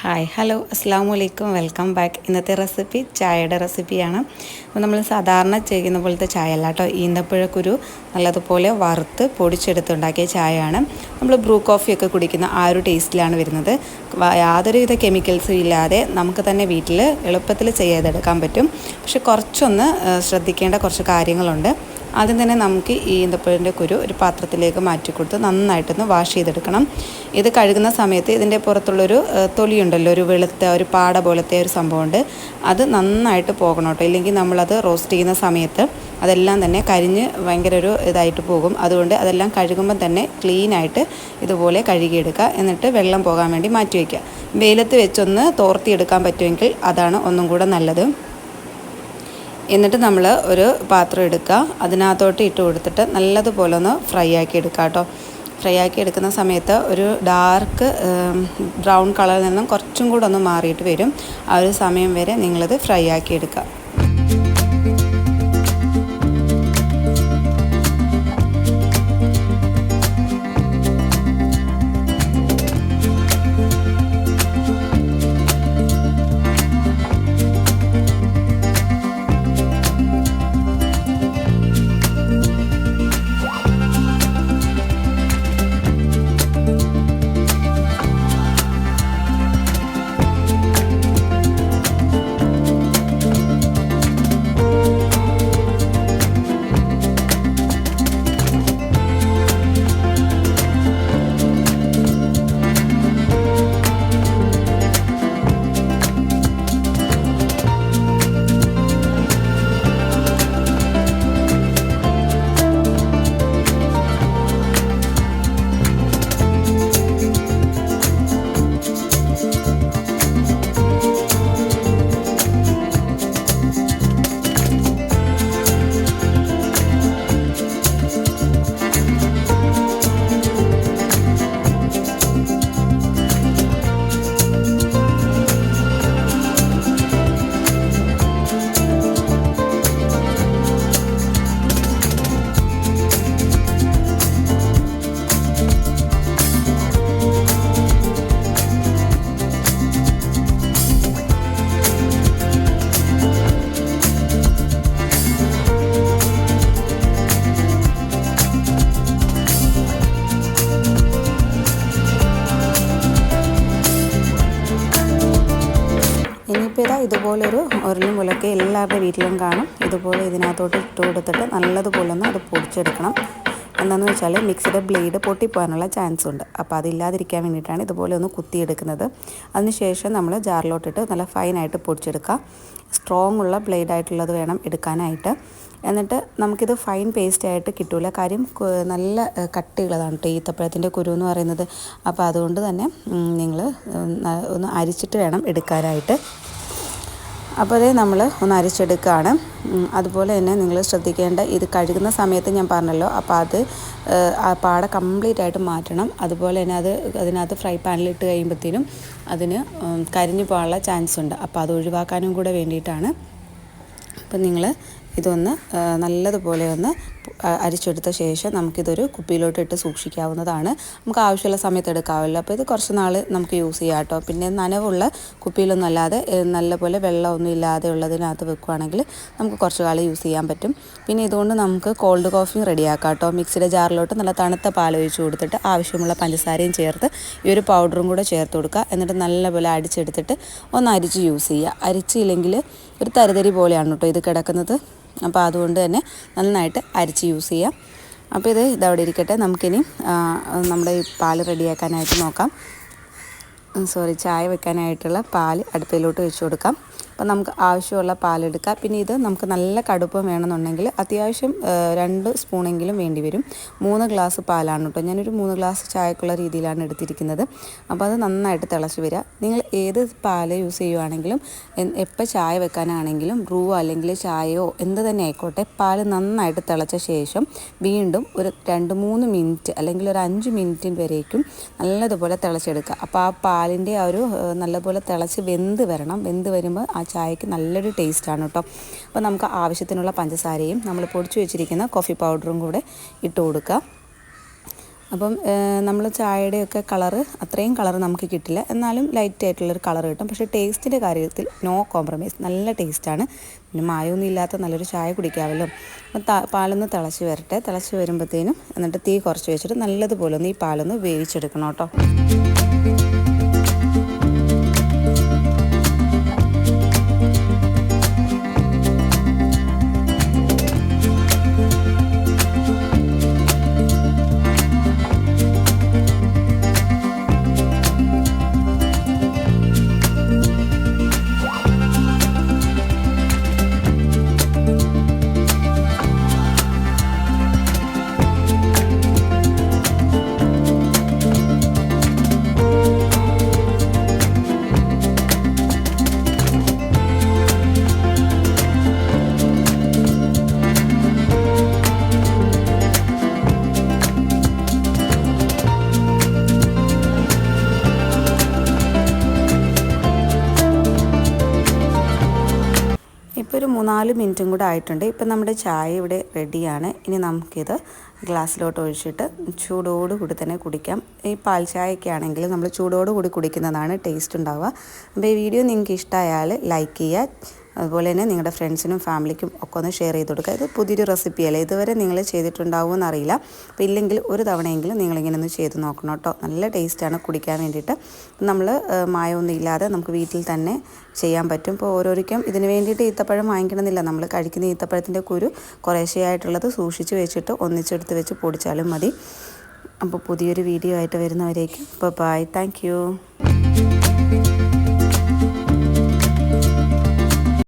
Hi hello അസ്സാം വലൈക്കും welcome back ഇന്നത്തെ റെസിപ്പി ചായയുടെ റെസിപ്പിയാണ് അപ്പോൾ നമ്മൾ സാധാരണ ചെയ്യുന്ന പോലത്തെ ചായ അല്ല കേട്ടോ. ഈന്തപ്പഴക്കുരു നല്ലതുപോലെ വറുത്ത് പൊടിച്ചെടുത്തുണ്ടാക്കിയ ചായയാണ്. നമ്മൾ ബ്രൂ കോഫിയൊക്കെ കുടിക്കുന്ന ആ ഒരു ടേസ്റ്റിലാണ് വരുന്നത്. യാതൊരുവിധ കെമിക്കൽസും ഇല്ലാതെ നമുക്ക് തന്നെ വീട്ടിൽ എളുപ്പത്തിൽ ചെയ്തെടുക്കാൻ പറ്റും. പക്ഷെ കുറച്ചൊന്ന് ശ്രദ്ധിക്കേണ്ട കുറച്ച് കാര്യങ്ങളുണ്ട്. ആദ്യം തന്നെ നമുക്ക് ഈ ഈന്തപ്പഴത്തിന്റെ കുരു ഒരു പാത്രത്തിലേക്ക് മാറ്റി കൊടുത്ത് നന്നായിട്ടൊന്ന് വാഷ് ചെയ്തെടുക്കണം. ഇത് കഴുകുന്ന സമയത്ത് ഇതിന്റെ പുറത്തുള്ളൊരു തൊലിയുണ്ടല്ലോ ഒരു വെളുത്ത ഒരു പാട പോലത്തെ ഒരു സംഭവമുണ്ട്. അത് നന്നായിട്ട് പോകണം കേട്ടോ. ഇല്ലെങ്കിൽ നമ്മളത് റോസ്റ്റ് ചെയ്യുന്ന സമയത്ത് അതെല്ലാം തന്നെ കരിഞ്ഞ് ഭയങ്കര ഒരു ഇതായിട്ട് പോകും. അതുകൊണ്ട് അതെല്ലാം കഴുകുമ്പോൾ തന്നെ ക്ലീനായിട്ട് ഇതുപോലെ കഴുകിയെടുക്കുക. എന്നിട്ട് വെള്ളം പോകാൻ വേണ്ടി മാറ്റി വയ്ക്കുക. വെയിലത്ത് വെച്ചൊന്ന് തോർത്തിയെടുക്കാൻ പറ്റുമെങ്കിൽ അതാണ് ഒന്നും കൂടെ നല്ലത്. എന്നിട്ട് നമ്മൾ ഒരു പാത്രം എടുക്കുക. അതിനകത്തോട്ട് ഇട്ട് കൊടുത്തിട്ട് നല്ലതുപോലെ ഒന്ന് ഫ്രൈ ആക്കി എടുക്കുക കേട്ടോ. ഫ്രൈ ആക്കി എടുക്കുന്ന സമയത്ത് ഒരു ഡാർക്ക് ബ്രൗൺ കളറിൽ നിന്നും കുറച്ചും കൂടെ ഒന്ന് മാറിയിട്ട് വരും. ആ ഒരു സമയം വരെ നിങ്ങളിത് ഫ്രൈ ആക്കി എടുക്കുക. ഇനിയിപ്പോൾ ഇതാ ഇതുപോലൊരു ഉരുളി മുലക്കെ എല്ലാവരുടെ വീട്ടിലും കാണും. ഇതുപോലെ ഇതിനകത്തോട്ട് ഇട്ട് കൊടുത്തിട്ട് നല്ലതുപോലെ ഒന്ന് അത് പൊടിച്ചെടുക്കണം. എന്താണെന്ന് വെച്ചാൽ മിക്സിയുടെ ബ്ലേഡ് പൊട്ടിപ്പോകാനുള്ള ചാൻസ് ഉണ്ട്. അപ്പോൾ അതില്ലാതിരിക്കാൻ വേണ്ടിയിട്ടാണ് ഇതുപോലെ ഒന്ന് കുത്തിയെടുക്കുന്നത്. അതിനുശേഷം നമ്മൾ ജാറിലോട്ടിട്ട് നല്ല ഫൈനായിട്ട് പൊടിച്ചെടുക്കുക. സ്ട്രോങ് ഉള്ള ബ്ലേഡ് ആയിട്ടുള്ളത് വേണം എടുക്കാനായിട്ട്. എന്നിട്ട് നമുക്കിത് ഫൈൻ പേസ്റ്റ് ആയിട്ട് കിട്ടൂല. കാര്യം നല്ല കട്ടിയുള്ളതാണ്. കേട്ടോ ഈത്തപ്പഴത്തിന്റെ കുരു എന്ന് പറയുന്നത്. അപ്പോൾ അതുകൊണ്ട് തന്നെ നിങ്ങൾ ഒന്ന് അരിച്ചിട്ട് വേണം എടുക്കാനായിട്ട്. അപ്പോൾ അതേ നമ്മൾ ഒന്ന് അരിച്ചെടുക്കുകയാണ് അതുപോലെ തന്നെ നിങ്ങൾ ശ്രദ്ധിക്കേണ്ട ഇത് കഴുകുന്ന സമയത്ത് ഞാൻ പറഞ്ഞല്ലോ അപ്പോൾ അത് ആ പാട കംപ്ലീറ്റ് ആയിട്ട് മാറ്റണം. അതുപോലെ തന്നെ അത് അതിനകത്ത് ഫ്രൈ പാനിൽ ഇട്ട് കഴിയുമ്പോഴത്തേനും അതിന് കരിഞ്ഞു പോകാനുള്ള ചാൻസ് ഉണ്ട്. അപ്പോൾ അത് ഒഴിവാക്കാനും കൂടെ വേണ്ടിയിട്ടാണ്. അപ്പം നിങ്ങൾ ഇതൊന്ന് നല്ലതുപോലെ ഒന്ന് അരിച്ചെടുത്ത ശേഷം നമുക്കിതൊരു കുപ്പിയിലോട്ട് ഇട്ട് സൂക്ഷിക്കാവുന്നതാണ്. നമുക്ക് ആവശ്യമുള്ള സമയത്ത് എടുക്കാമല്ലോ. അപ്പോൾ ഇത് കുറച്ച് നാൾ നമുക്ക് യൂസ് ചെയ്യാം കേട്ടോ. പിന്നെ നനവുള്ള കുപ്പിയിലൊന്നും അല്ലാതെ നല്ലപോലെ വെള്ളമൊന്നും ഇല്ലാതെ ഉള്ളതിനകത്ത് വെക്കുകയാണെങ്കിൽ നമുക്ക് കുറച്ച് കാലം യൂസ് ചെയ്യാൻ പറ്റും. പിന്നെ ഇതുകൊണ്ട് നമുക്ക് കോൾഡ് കോഫിയും റെഡിയാക്കാം കേട്ടോ. മിക്സിയുടെ ജാറിലോട്ട് നല്ല തണുത്ത പാൽ ഒഴിച്ച് കൊടുത്തിട്ട് ആവശ്യമുള്ള പഞ്ചസാരയും ചേർത്ത് ഈ ഒരു പൗഡറും കൂടെ ചേർത്ത് കൊടുക്കുക. എന്നിട്ട് നല്ലപോലെ അടിച്ചെടുത്തിട്ട് ഒന്ന് അരിച്ച് യൂസ് ചെയ്യുക. അരിച്ചില്ലെങ്കിൽ ഒരു തരിതരി പോലെയാണ് കേട്ടോ ഇത് കിടക്കുന്നത്. അപ്പോൾ അതുകൊണ്ട് തന്നെ നന്നായിട്ട് അരച്ച് യൂസ് ചെയ്യാം. അപ്പോൾ ഇത് ഇതവിടെ ഇരിക്കട്ടെ. നമുക്കിനി നമ്മുടെ ഈ പാൽ റെഡിയാക്കാനായിട്ട് നോക്കാം. സോറി ചായ വെക്കാനായിട്ടുള്ള പാൽ അടുപ്പിലോട്ട് വെച്ച് കൊടുക്കാം. അപ്പോൾ നമുക്ക് ആവശ്യമുള്ള പാലെടുക്കാം. പിന്നെ ഇത് നമുക്ക് നല്ല കടുപ്പം വേണമെന്നുണ്ടെങ്കിൽ അത്യാവശ്യം രണ്ട് സ്പൂണെങ്കിലും വേണ്ടി വരും. മൂന്ന് ഗ്ലാസ് പാലാണ് കേട്ടോ. ഞാനൊരു മൂന്ന് ഗ്ലാസ് ചായക്കുള്ള രീതിയിലാണ് എടുത്തിരിക്കുന്നത്. അപ്പോൾ അത് നന്നായിട്ട് തിളച്ച് വരിക നിങ്ങൾ ഏത് പാൽ യൂസ് ചെയ്യുവാണെങ്കിലും എപ്പോൾ ചായ വെക്കാനാണെങ്കിലും ബ്രൂ അല്ലെങ്കിൽ ചായയോ എന്ത് തന്നെ ആയിക്കോട്ടെ പാൽ നന്നായിട്ട് തിളച്ച ശേഷം വീണ്ടും ഒരു രണ്ട് മൂന്ന് മിനിറ്റ് അല്ലെങ്കിൽ ഒരു അഞ്ച് മിനിറ്റ് വരേക്കും നല്ലതുപോലെ തിളച്ചെടുക്കുക. അപ്പോൾ ആ പാലിന്റെ ആ ഒരു നല്ലപോലെ തിളച്ച് വെന്ത് വരണം. വെന്ത് വരുമ്പോൾ ആ ചായക്ക് നല്ലൊരു ടേസ്റ്റാണ് കേട്ടോ. അപ്പോൾ നമുക്ക് ആവശ്യത്തിനുള്ള പഞ്ചസാരയും നമ്മൾ പൊടിച്ചു വെച്ചിരിക്കുന്ന കോഫി പൗഡറും കൂടെ ഇട്ട് കൊടുക്കുക. അപ്പം നമ്മൾ ചായയുടെയൊക്കെ കളറ് അത്രയും കളർ നമുക്ക് കിട്ടില്ല. എന്നാലും ലൈറ്റ് ആയിട്ടുള്ളൊരു കളർ കിട്ടും. പക്ഷേ ടേസ്റ്റിന്റെ കാര്യത്തിൽ നോ കോംപ്രമൈസ് നല്ല ടേസ്റ്റാണ്. പിന്നെ മായമൊന്നും ഇല്ലാത്ത നല്ലൊരു ചായ കുടിക്കാമല്ലോ. പാലൊന്ന് തിളച്ച് വരട്ടെ. തിളച്ച് വരുമ്പോഴത്തേനും എന്നിട്ട് തീ കുറച്ച് വെച്ചിട്ട് നല്ലതുപോലെ ഒന്ന് ഈ പാലൊന്ന് വേവിച്ചെടുക്കണം കേട്ടോ. ഒരു മൂന്നാൽ മിനിറ്റും കൂടെ ആയിട്ടുണ്ട്. ഇപ്പം നമ്മുടെ ചായ ഇവിടെ റെഡിയാണ്. ഇനി നമുക്കിത് ഗ്ലാസ്സിലോട്ട് ഒഴിച്ചിട്ട് ചൂടോട് കൂടി തന്നെ കുടിക്കാം. ഈ പാൽ ചായയൊക്കെ ആണെങ്കിൽ നമ്മൾ ചൂടോടുകൂടി കുടിക്കുന്നതാണ് ടേസ്റ്റ് ഉണ്ടാവുക. അപ്പോൾ ഈ വീഡിയോ നിങ്ങൾക്ക് ഇഷ്ടമായാൽ ലൈക്ക് ചെയ്യുക അതുപോലെ തന്നെ നിങ്ങളുടെ ഫ്രണ്ട്സിനും ഫാമിലിക്കും ഒക്കെ ഒന്ന് ഷെയർ ചെയ്ത് കൊടുക്കുക. ഇത് പുതിയൊരു റെസിപ്പിയല്ല? ഇതുവരെ നിങ്ങൾ ചെയ്തിട്ടുണ്ടാവുമെന്ന് അറിയില്ല. അപ്പോൾ ഇല്ലെങ്കിൽ ഒരു തവണയെങ്കിലും നിങ്ങളിങ്ങനെ ഒന്ന് ചെയ്ത് നോക്കണം കേട്ടോ. നല്ല ടേസ്റ്റാണ് കുടിക്കാൻ വേണ്ടിയിട്ട്. നമ്മൾ മായമൊന്നും ഇല്ലാതെ നമുക്ക് വീട്ടിൽ തന്നെ ചെയ്യാൻ പറ്റും. ഇപ്പോൾ ഓരോരിക്കും ഇതിന് വേണ്ടിയിട്ട് ഈത്തപ്പഴം വാങ്ങിക്കണമെന്നില്ല. നമ്മൾ കഴിക്കുന്ന ഈത്തപ്പഴത്തിന്റെ കുരു കുറേശ്ശെയായിട്ടുള്ളത് സൂക്ഷിച്ച് വെച്ചിട്ട് ഒന്നിച്ചെടുത്ത് വെച്ച് പൊടിച്ചാലും മതി. അപ്പോൾ പുതിയൊരു വീഡിയോ ആയിട്ട് വരുന്നവരേക്കും. ഇപ്പോൾ ബൈ താങ്ക്